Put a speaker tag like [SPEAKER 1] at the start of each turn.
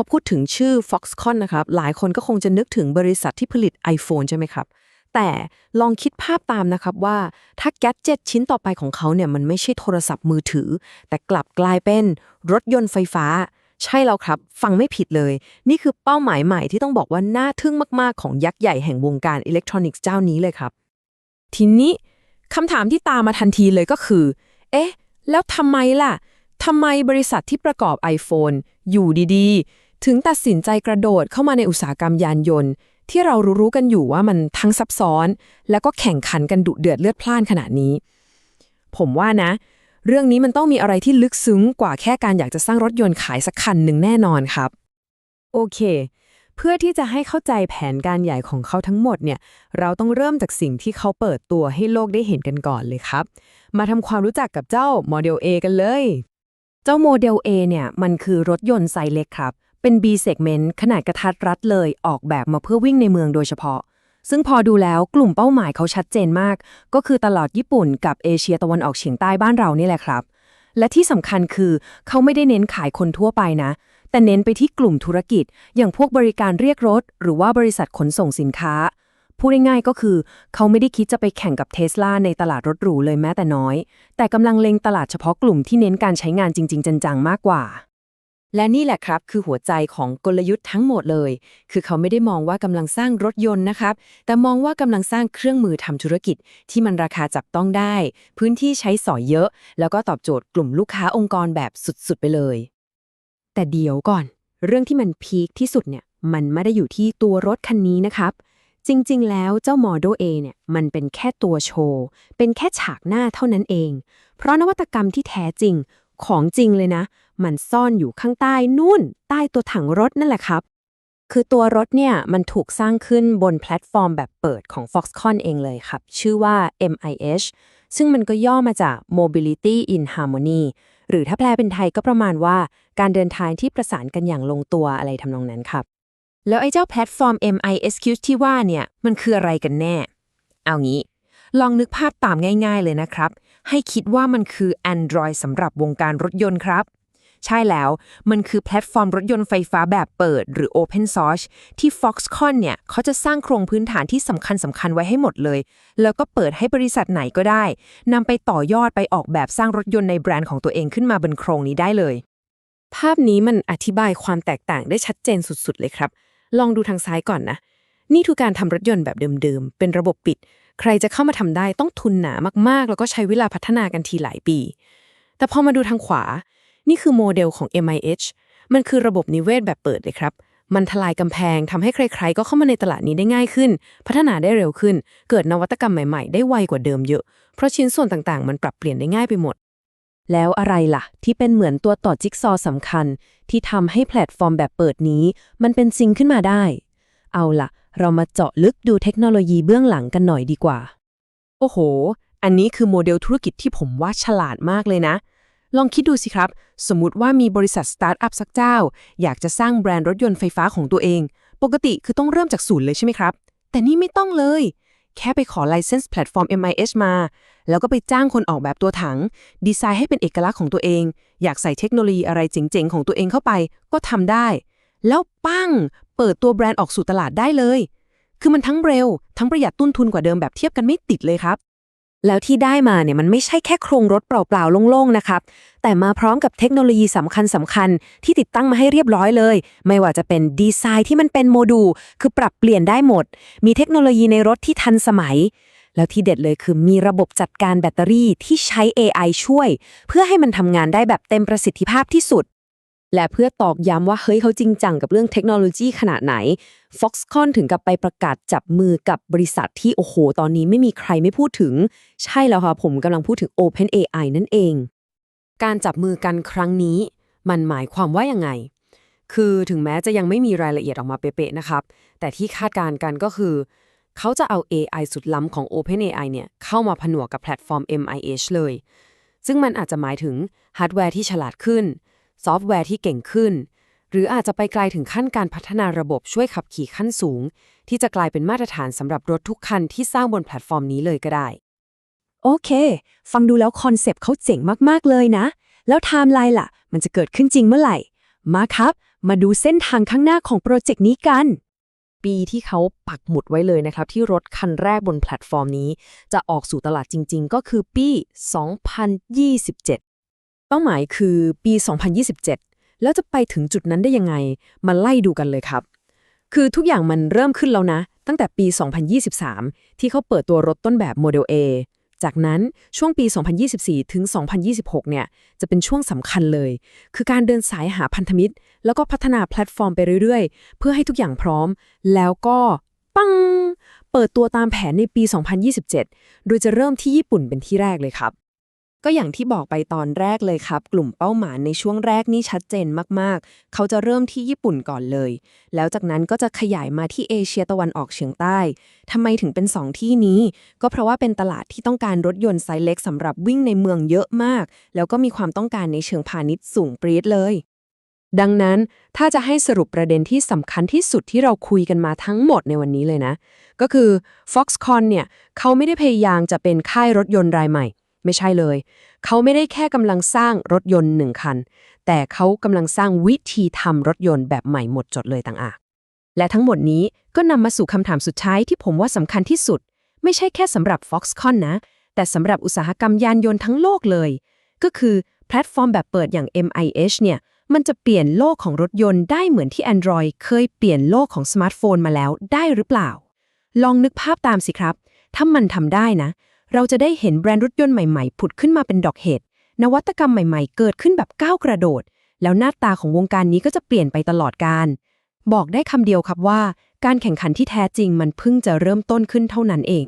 [SPEAKER 1] อพูดถึงชื่อ Foxconn นะครับ หลายคนก็คงจะนึกถึงบริษัทที่ผลิต iPhone ใช่ไหมครับ แต่ลองคิดภาพตามนะครับว่าถ้าแกดเจ็ตชิ้นต่อไปของเขาเนี่ยมันไม่ใช่โทรศัพท์มือถือ แต่กลับกลายเป็นรถยนต์ไฟฟ้า ใช่แล้วครับ ฟังไม่ผิดเลย นี่คือเป้าหมายใหม่ที่ต้องบอกว่าน่าทึ่งมากๆ ของยักษ์ใหญ่แห่งวงการอิเล็กทรอนิกส์เจ้านี้เลยครับ ทีนี้คำถามที่ตามมาทันทีเลยก็คือ เอ๊ะ แล้วทำไมล่ะทำไมบริษัทที่ประกอบ iPhone อยู่ดี ๆ ถึงตัดสินใจกระโดดเข้ามาในอุตสาหกรรมยานยนต์ ที่เรารู้ๆกันอยู่ว่ามันทั้งซับซ้อน แล้วก็แข่งขันกันดุเดือดเลือดพล่านขนาดนี้ ผมว่านะ เรื่องนี้มันต้องมีอะไรที่ลึกซึ้งกว่าแค่การอยากจะสร้างรถยนต์ขายสักคันหนึ่งแน่นอนครับ โอเค เพื่อที่จะให้เข้าใจแผนการใหญ่ของเขาทั้งหมดเนี่ย เราต้องเริ่มจากสิ่งที่เขาเปิดตัวให้โลกได้เห็นกันก่อนเลยครับ มาทำความรู้จักกับเจ้าโมเดล A กันเลย เจ้าโมเดล A เนี่ยมันคือรถยนต์ไซส์เล็กครับ เป็น B segment ขนาดกระทัดรัดเลยออกแบบมาเพื่อวิ่งในเมืองโดยเฉพาะ ซึ่งพอดูแล้วกลุ่มเป้าหมายเขาชัดเจนมาก ก็คือตลอดญี่ปุ่นกับเอเชียตะวันออกเฉียงใต้บ้านเรานี่แหละครับ และที่สำคัญคือเขาไม่ได้เน้นขายคนทั่วไปนะ แต่เน้นไปที่กลุ่มธุรกิจ อย่างพวกบริการเรียกรถ หรือว่าบริษัทขนส่งสินค้าพูดง่ายๆก็คือ เขาไม่ได้คิดจะไปแข่งกับเทสลาในตลาดรถหรูเลยแม้แต่น้อย แต่กำลังเล็งตลาดเฉพาะกลุ่มที่เน้นการใช้งานจริง ๆ จังๆ มากกว่า และนี่แหละครับคือหัวใจของกลยุทธ์ทั้งหมดเลย คือเขาไม่ได้มองว่ากำลังสร้างรถยนต์นะครับ แต่มองว่ากำลังสร้างเครื่องมือทำธุรกิจ ที่มันราคาจับต้องได้ พื้นที่ใช้สอยเยอะ แล้วก็ตอบโจทย์กลุ่มลูกค้าองค์กรแบบสุดๆ ไปเลย แต่เดี๋ยวก่อน เรื่องที่มันพีคที่สุดเนี่ย มันไม่ได้อยู่ที่ตัวรถคันนี้นะครับ จริงๆ แล้วเจ้า Model A เนี่ย มันเป็นแค่ตัวโชว์ เป็นแค่ฉากหน้าเท่านั้นเอง เพราะนวัตกรรมที่แท้จริง ของจริงเลยนะ มันซ่อนอยู่ข้างใต้นู่น ใต้ตัวถังรถนั่นแหละครับ คือตัวรถเนี่ย มันถูกสร้างขึ้นบนแพลตฟอร์มแบบเปิดของ Foxconn เองเลยครับ ชื่อว่า MIH ซึ่งมันก็ย่อมาจาก Mobility in Harmony หรือถ้าแปลเป็นไทยก็ประมาณว่าการเดินทางที่ประสานกันอย่างลงตัวอะไรทำนองนั้นครับ แล้วไอ้เจ้าแพลตฟอร์ม MISQ ที่ว่าเนี่ย มันคืออะไรกันแน่ เอางี้ ลองนึกภาพตามง่ายๆเลยนะครับ ให้คิดว่ามันคือ Android สำหรับวงการรถยนต์ครับ ใช่แล้ว มันคือแพลตฟอร์มรถยนต์ไฟฟ้าแบบเปิด หรือ Open Source ที่ Foxconn เนี่ยเขาจะสร้างโครงพื้นฐานที่สำคัญสำคัญไว้ให้หมดเลย แล้วก็เปิดให้บริษัทไหนก็ได้นำไปต่อยอดไปออกแบบสร้างรถยนต์ในแบรนด์ของตัวเองขึ้นมาบนโครงนี้ได้เลย ภาพนี้มันอธิบายความแตกต่างได้ชัดเจนสุดๆ เลยครับ ลองดูทางซ้ายก่อนนะ นี่คือการทำรถยนต์แบบเดิมๆ เป็นระบบปิด ใครจะเข้ามาทำได้ต้องทุนหนามากๆ แล้วก็ใช้เวลาพัฒนากันทีหลายปี แต่พอมาดูทางขวา นี่คือโมเดลของ MIH มันคือระบบนิเวศแบบเปิดเลยครับ มันทลายกำแพงทำให้ใคร ๆ ก็เข้ามาในตลาดนี้ได้ง่ายขึ้น พัฒนาได้เร็วขึ้น เกิดนวัตกรรมใหม่ๆ ได้ไวกว่าเดิมเยอะ เพราะชิ้นส่วนต่างๆ มันปรับเปลี่ยนได้ง่ายไปหมด แล้วอะไรล่ะ ที่เป็นเหมือนตัวต่อจิ๊กซอว์สำคัญ ที่ทำให้แพลตฟอร์มแบบเปิดนี้ มันเป็นซิงขึ้นมาได้ เอาล่ะ เรามาเจาะลึกดูเทคโนโลยีเบื้องหลังกันหน่อยดีกว่า โอ้โห อันนี้คือโมเดลธุรกิจที่ผมว่าฉลาดมากเลยนะ ลองคิดดูสิครับ สมมุติว่ามีบริษัทสตาร์ทอัพสักเจ้า อยากจะสร้างแบรนด์รถยนต์ไฟฟ้าของตัวเอง ปกติคือต้องเริ่มจากศูนย์เลยใช่ไหมครับ แต่นี่ไม่ต้องเลย แค่ไปขอ license แพลตฟอร์ม MIH มา แล้วก็ไปจ้างคนออกแบบตัวถัง ดีไซน์ให้เป็นเอกลักษณ์ของตัวเอง อยากใส่เทคโนโลยีอะไรเจ๋งๆ ของตัวเองเข้าไป ก็ทำได้ แล้วปั้ง เปิดตัวแบรนด์ออกสู่ตลาดได้เลย คือมันทั้งเร็ว ทั้งประหยัดต้นทุนกว่าเดิมแบบเทียบกันไม่ติดเลยครับ แล้วที่ได้มาเนี่ยมันไม่ใช่แค่โครงรถเปล่าๆโล่งๆนะครับแต่มาพร้อมกับเทคโนโลยีสำคัญสำคัญๆที่ติดตั้งมาให้เรียบร้อยเลย ไม่ว่าจะเป็นดีไซน์ที่มันเป็นโมดูลคือปรับเปลี่ยนได้หมด มีเทคโนโลยีในรถที่ทันสมัย แล้วที่เด็ดเลยคือมีระบบจัดการแบตเตอรี่ที่ใช้ AI ช่วย เพื่อให้มันทำงานได้แบบเต็มประสิทธิภาพที่สุด และเพื่อตอกย้ำว่าเฮ้ยเขาจริงจังกับเรื่องเทคโนโลยีขนาดไหน Foxconn ถึงกับไปประกาศจับมือกับบริษัทที่โอ้โห ตอนนี้ไม่มีใครไม่พูดถึง ใช่แล้วค่ะ ผมกำลังพูดถึง OpenAI นั่นเอง การจับมือกันครั้งนี้ มันหมายความว่ายังไง คือถึงแม้จะยังไม่มีรายละเอียดออกมาเป๊ะๆนะครับ แต่ที่คาดการณ์กันก็คือ เขาจะเอา AI สุดล้ำของ OpenAI เนี่ยเข้ามาผนวกกับแพลตฟอร์ม MIH เลย ซึ่งมันอาจจะหมายถึงฮาร์ดแวร์ที่ฉลาดขึ้น ซอฟต์แวร์ที่เก่งขึ้น หรืออาจจะไปไกลถึงขั้นการพัฒนาระบบช่วยขับขี่ขั้นสูง ที่จะกลายเป็นมาตรฐานสำหรับรถทุกคันที่สร้างบนแพลตฟอร์มนี้เลยก็ได้ โอเค ฟังดูแล้วคอนเซปต์เขาเจ๋งมากๆเลยนะ แล้วไทม์ไลน์ล่ะ มันจะเกิดขึ้นจริงเมื่อไหร่ มาครับ มาดูเส้นทางข้างหน้าของโปรเจกต์นี้กันปีที่เขาปักหมุดไว้เลยนะครับ ที่รถคันแรกบนแพลตฟอร์มนี้ จะออกสู่ตลาดจริง ๆ ก็คือปี 2027 เป้าหมายคือปี 2027 แล้วจะไปถึงจุดนั้นได้ยังไง มาไล่ดูกันเลยครับ คือทุกอย่างมันเริ่มขึ้นแล้วนะ ตั้งแต่ปี 2023 ที่เขาเปิดตัวรถต้นแบบ Model A จากนั้นช่วงปี 2024 ถึง 2026 เนี่ย จะเป็นช่วงสำคัญเลย คือการเดินสายหาพันธมิตร แล้วก็พัฒนาแพลตฟอร์มไปเรื่อยๆ เพื่อให้ทุกอย่างพร้อม แล้วก็ ปัง เปิดตัวตามแผนในปี 2027 โดยจะเริ่มที่ญี่ปุ่นเป็นที่แรกเลยครับ ก็อย่างที่บอกไปตอนแรกเลยครับ กลุ่มเป้าหมายในช่วงแรกนี่ชัดเจนมากๆ เขาจะเริ่มที่ญี่ปุ่นก่อนเลย แล้วจากนั้นก็จะขยายมาที่เอเชียตะวันออกเฉียงใต้ทำไมถึงเป็น 2 ที่นี้ ก็เพราะว่าเป็นตลาดที่ต้องการรถยนต์ไซส์เล็กสำหรับวิ่งในเมืองเยอะมาก แล้วก็มีความต้องการในเชิงพาณิชย์สูงปรี๊ดเลย ดังนั้นถ้าจะให้สรุปประเด็นที่สำคัญที่สุดที่เราคุยกันมาทั้งหมดในวันนี้เลยนะ ก็คือ Foxconn เนี่ยเขาไม่ได้พยายามจะเป็นค่ายรถยนต์รายใหม่ ไม่ใช่เลย เขาไม่ได้แค่กำลังสร้างรถยนต์หนึ่งคัน แต่เขากำลังสร้างวิธีทำรถยนต์แบบใหม่หมดจดเลยต่างหากและทั้งหมดนี้ก็นำมาสู่คำถามสุดท้ายที่ผมว่าสำคัญที่สุด ไม่ใช่แค่สำหรับ Foxconn นะ แต่สำหรับอุตสาหกรรมยานยนต์ทั้งโลกเลย ก็คือแพลตฟอร์มแบบเปิดอย่าง MIH เนี่ย มันจะเปลี่ยนโลกของรถยนต์ได้เหมือนที่ Android เคยเปลี่ยนโลกของสมาร์ทโฟนมาแล้วได้หรือเปล่า ลองนึกภาพตามสิครับ ถ้ามันทำได้นะ เราจะได้เห็นแบรนด์รถยนต์ใหม่ๆ ผุดขึ้นมาเป็นดอกเห็ด นวัตกรรมใหม่ๆ เกิดขึ้นแบบก้าวกระโดด แล้วหน้าตาของวงการนี้ก็จะเปลี่ยนไปตลอดการ บอกได้คำเดียวครับว่า การแข่งขันที่แท้จริงมันเพิ่งจะเริ่มต้นขึ้นเท่านั้นเอง